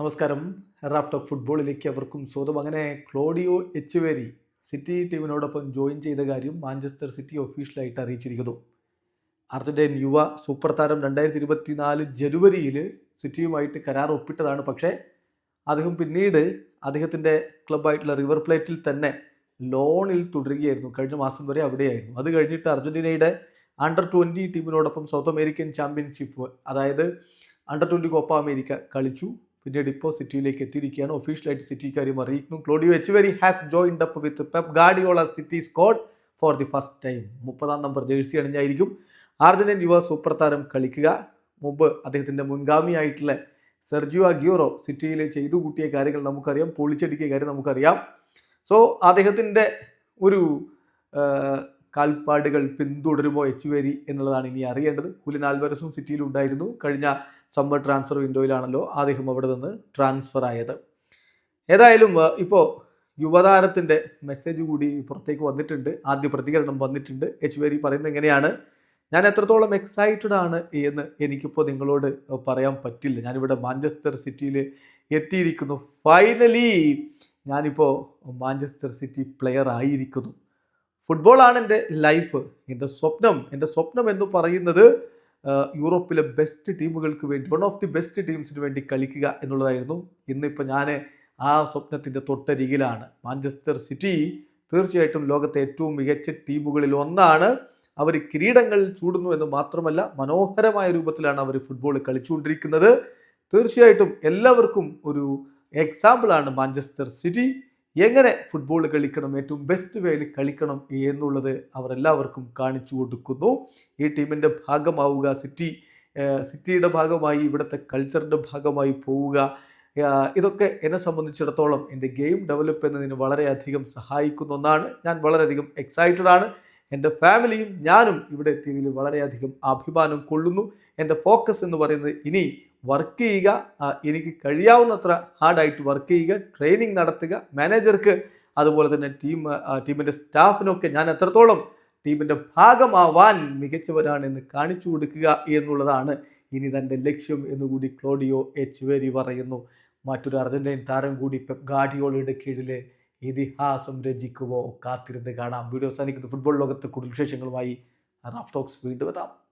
നമസ്കാരം. Raf talk ഫുട്ബോളിലേക്ക് അവർക്കും സ്വന്തം അങ്ങനെ ക്ലോഡിയോ എച്ചുവേരി സിറ്റി ടീമിനോടൊപ്പം ജോയിൻ ചെയ്ത കാര്യം മാഞ്ചസ്റ്റർ സിറ്റി ഒഫീഷ്യലായിട്ട് അറിയിച്ചിരിക്കുന്നു. അർജന്റൈൻ യുവ സൂപ്പർ താരം രണ്ടായിരത്തി ഇരുപത്തി നാല് ജനുവരിയിൽ സിറ്റിയുമായിട്ട് കരാർ ഒപ്പിട്ടതാണ്. പക്ഷേ അദ്ദേഹം പിന്നീട് അദ്ദേഹത്തിന്റെ ക്ലബ്ബായിട്ടുള്ള റിവർ പ്ലേറ്റിൽ തന്നെ ലോണിൽ തുടരുകയായിരുന്നു. കഴിഞ്ഞ മാസം വരെ അവിടെയായിരുന്നു. അത് കഴിഞ്ഞിട്ട് അർജന്റീനയുടെ അണ്ടർ ട്വന്റി ടീമിനോടൊപ്പം സൗത്ത് അമേരിക്കൻ ചാമ്പ്യൻഷിപ്പ് അതായത് അണ്ടർ ട്വന്റി കോപ്പ അമേരിക്ക കളിച്ചു. പിന്നീട് ഇപ്പോൾ സിറ്റിയിലേക്ക് എത്തിയിരിക്കുകയാണ്. ഒഫീഷ്യലായിട്ട് സിറ്റി കാര്യം അറിയിക്കുന്നു. Claudio Echeverri has joined up with Pep Guardiola City squad for the first time മുപ്പതാം നമ്പർ ജേഴ്സി അണിഞ്ഞായിരിക്കും. അർജന്റീൻ യുവ സൂപ്പർ താരം കളിക്കുക. മുമ്പ് അദ്ദേഹത്തിന്റെ മുൻഗാമിയായിട്ടുള്ള സെർജിയോ അഗ്യൂറോ സിറ്റിയിൽ ചെയ്തു കൂട്ടിയ കാര്യങ്ങൾ നമുക്കറിയാം. പൊളിച്ചടിക്കിയ കാര്യം നമുക്കറിയാം. സോ അദ്ദേഹത്തിന്റെ ഒരു കാൽപ്പാടുകൾ പിന്തുടരുമോ എച്ചുവേരി എന്നുള്ളതാണ് ഇനി അറിയേണ്ടത്. ഹുലിൻ ആൽവരസും സിറ്റിയിൽ ഉണ്ടായിരുന്നു. കഴിഞ്ഞ സമ്മർ ട്രാൻസ്ഫർ വിൻഡോയിലാണല്ലോ അദ്ദേഹം അവിടെ നിന്ന് ട്രാൻസ്ഫർ ആയത്. ഏതായാലും ഇപ്പോൾ യുവതാരത്തിന്റെ മെസ്സേജ് കൂടി പുറത്തേക്ക് വന്നിട്ടുണ്ട്. ആദ്യ പ്രതികരണം വന്നിട്ടുണ്ട്. എച്ചുവേരി പറയുന്നത് എങ്ങനെയാണ്? ഞാൻ എത്രത്തോളം എക്സൈറ്റഡ് ആണ് എന്ന് എനിക്കിപ്പോൾ നിങ്ങളോട് പറയാൻ പറ്റില്ല. ഞാനിവിടെ മാഞ്ചസ്റ്റർ സിറ്റിയിൽ എത്തിയിരിക്കുന്നു. ഫൈനലി ഞാനിപ്പോൾ മാഞ്ചസ്റ്റർ സിറ്റി പ്ലെയർ ആയിരിക്കുന്നു. ഫുട്ബോളാണ് എന്റെ ലൈഫ് എന്റെ സ്വപ്നം. എന്റെ സ്വപ്നം എന്ന് പറയുന്നത് യൂറോപ്പിലെ ബെസ്റ്റ് ടീമുകൾക്ക് വേണ്ടി വൺ ഓഫ് ദി ബെസ്റ്റ് ടീംസിന് വേണ്ടി കളിക്കുക എന്നുള്ളതായിരുന്നു. ഇന്നിപ്പോൾ ഞാൻ ആ സ്വപ്നത്തിന്റെ തൊട്ടരികിലാണ്. മാഞ്ചസ്റ്റർ സിറ്റി തീർച്ചയായിട്ടും ലോകത്തെ ഏറ്റവും മികച്ച ടീമുകളിൽ ഒന്നാണ്. അവർ കിരീടങ്ങൾ ചൂടുന്നു എന്ന് മാത്രമല്ല മനോഹരമായ രൂപത്തിലാണ് അവർ ഫുട്ബോൾ കളിച്ചുകൊണ്ടിരിക്കുന്നത്. തീർച്ചയായിട്ടും എല്ലാവർക്കും ഒരു എക്സാമ്പിളാണ് മാഞ്ചസ്റ്റർ സിറ്റി എങ്ങനെ ഫുട്ബോൾ കളിക്കണം? ഏറ്റവും ബെസ്റ്റ് വേയിൽ കളിക്കണം എന്നുള്ളത് അവരെല്ലാവർക്കും കാണിച്ചു കൊടുക്കുന്നു. ഈ ടീമിന്റെ ഭാഗമാവുക സിറ്റി സിറ്റിയുടെ ഭാഗമായി ഇവിടുത്തെ കൾച്ചറിന്റെ ഭാഗമായി പോവുക ഇതൊക്കെ എന്നെ സംബന്ധിച്ചിടത്തോളം എന്റെ ഗെയിം ഡെവലപ്പ് ചെയ്യുന്നതിന് വളരെയധികം സഹായിക്കുന്ന ഒന്നാണ്. ഞാൻ വളരെയധികം എക്സൈറ്റഡ് ആണ്. എന്റെ ഫാമിലിയും ഞാനും ഇവിടെ എത്തിയതിൽ വളരെയധികം അഭിമാനം കൊള്ളുന്നു. എന്റെ ഫോക്കസ് എന്ന് പറയുന്നത് ഇനി വർക്ക് ചെയ്യുക. എനിക്ക് കഴിയാവുന്നത്ര ഹാർഡായിട്ട് വർക്ക് ചെയ്യുക ട്രെയിനിങ് നടത്തുക മാനേജർക്ക് അതുപോലെ തന്നെ ടീം ടീമിന്റെ സ്റ്റാഫിനൊക്കെ ഞാൻ എത്രത്തോളം ടീമിന്റെ ഭാഗമാവാൻ മികച്ചവരാണെന്ന് കാണിച്ചു കൊടുക്കുക എന്നുള്ളതാണ് ഇനി തന്റെ ലക്ഷ്യം എന്നുകൂടി ക്ലോഡിയോ എച്ച് വേരി പറയുന്നു. മറ്റൊരു അർജന്റൈൻ താരം കൂടി പെപ് ഗാഡിയോളയുടെ കീഴിൽ ഇതിഹാസം രചിക്കുമോ കാത്തിരുന്ന് കാണാം. വീഡിയോ അവസാനിക്കുന്ന. ഫുട്ബോൾ ലോകത്തെ കൂടുതൽ വിശേഷങ്ങളുമായി റാഫ് ടോക്സ് വീണ്ടും എത്താം.